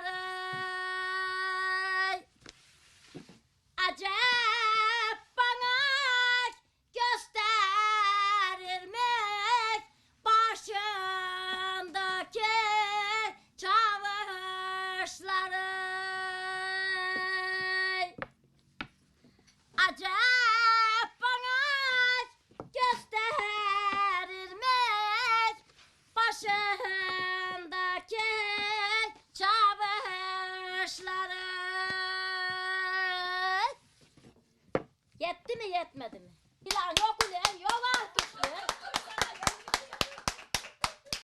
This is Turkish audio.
matter. Yetti mi yetmedi mi? İlan yok